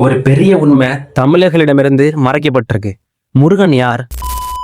ஒரு பெரிய உண்மை தமிழர்களிடமிருந்து மறைக்கப்பட்டிருக்கு. முருகன் யார்?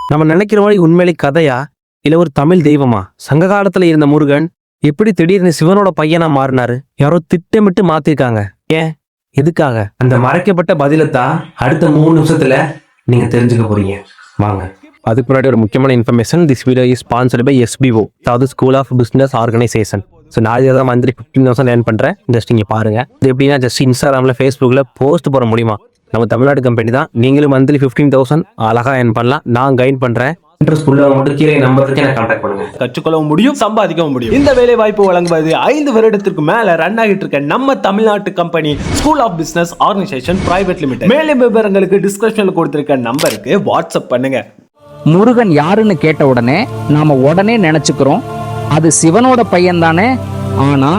நம்ம நினைக்கிற மாதிரி உண்மையிலே கதையா? இல்ல ஒரு தமிழ் தெய்வமா? சங்க காலத்துல இருந்த முருகன் எப்படி திடீர்னு சிவனோட பையனா மாறினாரு? யாரோ திட்டமிட்டு மாத்திருக்காங்க. ஏன்? எதுக்காக? அந்த மறைக்கப்பட்ட பதிலத்தான் அடுத்த மூணு நிமிஷத்துல நீங்க தெரிஞ்சுக்க போறீங்க. வாங்க. அதுக்கு முன்னாடி ஒரு முக்கியமான information this video is sponsored by SBO அதாவது school of business organisation so நான் இதை தான் மந்த்லி ஃபிஃப்டீன் தௌசண்ட் ஏர்ன் பண்ணுறேன் ஜஸ்ட் நீங்கள் பாருங்க. இது எப்படின்னா ஜஸ்ட் இன்ஸ்டாகிராமில் ஃபேஸ்புக்கில் போஸ்ட் போட முடியுமா? நம்ம தமிழ்நாடு கம்பெனி தான். நீங்களும் மந்த்லி ஃபிஃப்டீன் தௌசண்ட் அழகாக ஏர்ன் பண்ணலாம். நான் கைட் பண்ணுறேன் இன்ட்ரெஸ்ட் உள்ளவங்க மட்டும் கீழே நம்பருக்கு எனக்கு கான்டாக்ட் பண்ணுங்க. கற்றுக்கொள்ளவும் முடியும் சம்பாதிக்கவும் முடியும். இந்த வேலை வாய்ப்பு வழங்குவது ஐந்து வருடத்திற்கு மேல ரன் ஆகிட்டு இருக்க நம்ம தமிழ்நாட்டு company school of business organisation private limited மேலும் விவரங்களுக்கு டிஸ்கிரிப்ஷன்ல கொடுத்திருக்க நம்பருக்கு வாட்ஸ்அப் பண்ணுங்க. முருகன் யாருன்னு கேட்ட உடனே நாம உடனே நினைச்சுக்கிறோம். அது சிவனோட பையன் தானே ஆனா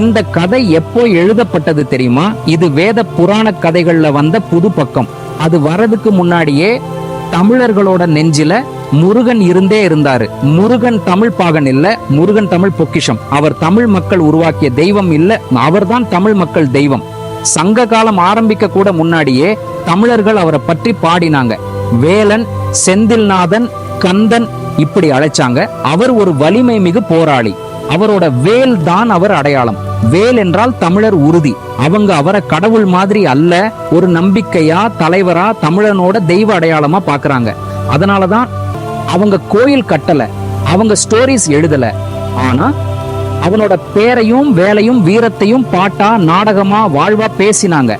இந்த கதை எப்போ எழுதப்பட்டது தெரியுமா? இது வேத புராண கதைகள்ல வந்த புது பக்கம். அது வரதுக்கு முன்னாடியே தமிழர்களோட நெஞ்சில முருகன் இருந்தே இருந்தாரு. முருகன் தமிழ் பாகன் இல்ல முருகன் தமிழ் பொக்கிஷம். அவர் தமிழ் மக்கள் உருவாக்கிய தெய்வம் இல்ல அவர்தான் தமிழ் மக்கள் தெய்வம். சங்க காலம் ஆரம்பிக்க கூட முன்னாடியே தமிழர்கள் அவரை பற்றி பாடினாங்க. வேலன் செந்தில்நாதன் கந்தன் இப்படி அழைச்சாங்க. அவர் ஒரு வலிமை மிகு போராளி. அவரோட வேல் தான் அவர் அடையாளம். வேல் என்றால் தமிழர் உறுதி. அவங்க அவரை கடவுள் மாதிரி அல்ல ஒரு நம்பிக்கையா தலைவரா தமிழனோட தெய்வ அடையாளமா பாக்குறாங்க. அதனாலதான் அவங்க கோயில் கட்டல அவங்க ஸ்டோரிஸ் எழுதல. ஆனா அவனோட பேரையும் வேலையும் வீரத்தையும் பாட்டா நாடகமா வாழ்வா பேசினாங்க.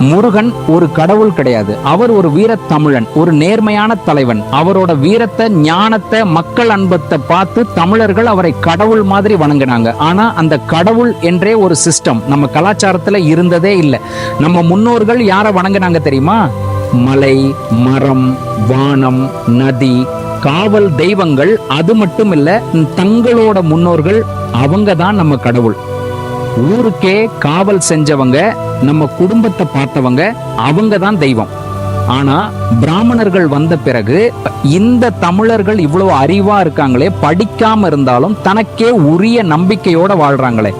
முருகன் ஒரு கடவுள் கிடையாது. அவர் ஒரு வீர தமிழன் ஒரு நேர்மையான தலைவன். அவரோட வீரத்தை ஞானத்தை மக்கள் அன்பத்தை பார்த்து தமிழர்கள் அவரை கடவுள் மாதிரி வணங்கினாங்க. ஆனா அந்த கடவுள் என்றே ஒரு சிஸ்டம் நம்ம கலாச்சாரத்துல இருந்ததே இல்லை. நம்ம முன்னோர்கள் யாரை வணங்கினாங்க தெரியுமா? மலை மரம் வானம் நதி காவல் தெய்வங்கள். அது மட்டும் இல்ல தங்களோட முன்னோர்கள் அவங்க தான் நம்ம கடவுள். ஊருக்கே காவல் செஞ்சவங்க நம்ம குடும்பத்தை பார்த்தவங்க அவங்க தான் தெய்வம். ஆனா பிராமணர்கள் வந்த பிறகு இந்த தமிழர்கள் இவ்வளவு அறிவா இருக்காங்களே படிக்காம இருந்தாலும் தனக்கே உரிய நம்பிக்கையோட வாழ்றாங்களே.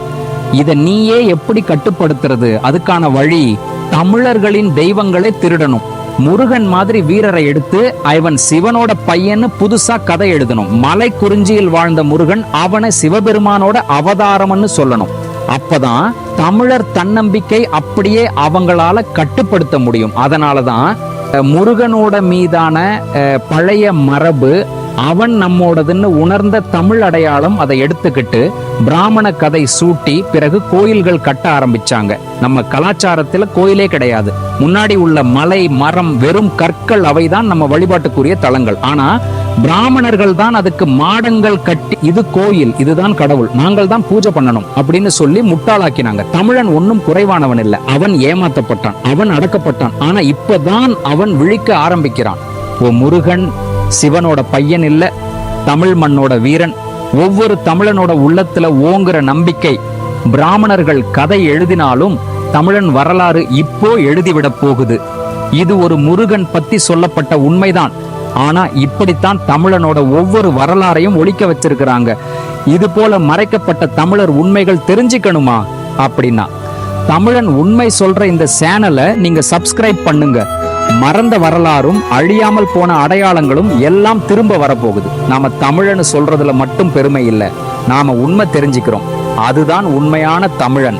இத நீயே எப்படி கட்டுப்படுத்துறது? அதுக்கான வழி தமிழர்களின் தெய்வங்களை திருடணும். முருகன் மாதிரி வீரரை எடுத்து அவன் சிவனோட பையன்னு புதுசா கதை எழுதணும். மலை குறிஞ்சியில் வாழ்ந்த முருகன் அவனை சிவபெருமானோட அவதாரம்னு சொல்லணும். அப்பதான் தமிழர் தன்னம்பிக்கை அப்படியே அவங்களால கட்டுப்படுத்த முடியும். அதனாலதான் முருகனோட மீதான பழைய மரபு அவன் நம்மோடதுன்னு உணர்ந்த தமிழ் அடையாளம் அதை எடுத்துக்கிட்டு பிராமண கதை சூட்டி பிறகு கோயில்கள் கட்ட ஆரம்பிச்சாங்க. நம்ம கலாச்சாரத்துல கோயிலே கிடையாது. முன்னாடி உள்ள மலை மரம் வெறும் கற்கள் அவைதான் நம்ம வழிபாட்டுக்குரிய தலங்கள். ஆனா பிராமணர்கள் தான் அதுக்கு மாடங்கள் கட்டி இது கோயில் இதுதான் கடவுள் நாங்கள் தான் பூஜை பண்ணணும் அப்படின்னு சொல்லி முட்டாளாக்கினாங்க. தமிழன் ஒன்னும் குறைவானவன் இல்ல. அவன் ஏமாத்தப்பட்டான் அவன் அடக்கப்பட்டான். ஆனா இப்பதான் அவன் விழிக்க ஆரம்பிக்கிறான். ஓ முருகன் சிவனோட பையன் இல்ல தமிழ் மண்ணோட வீரன். ஒவ்வொரு தமிழனோட உள்ளத்துல ஓங்குற நம்பிக்கை பிராமணர்கள் கதை எழுதினாலும் தமிழன் வரலாறு இப்போ எழுதிவிடப் போகுது. இது ஒரு முருகன் பத்தி சொல்லப்பட்ட உண்மைதான். ஆனா இப்படித்தான் தமிழனோட ஒவ்வொரு வரலாறையும் ஒழிக்க வச்சிருக்கிறாங்க. இது போல மறைக்கப்பட்ட தமிழர் உண்மைகள் தெரிஞ்சுக்கணுமா? அப்படின்னா தமிழன் உண்மை சொல்ற இந்த சேனலை நீங்க சப்ஸ்கிரைப் பண்ணுங்க. மறந்த வரலாறும் அழியாமல் போன அடையாளங்களும் எல்லாம் திரும்ப வரப்போகுது. நாம தமிழன்னு சொல்றதுல மட்டும் பெருமை இல்லை. நாம உண்மை தெரிஞ்சுக்கிறோம். அதுதான் உண்மையான தமிழன்.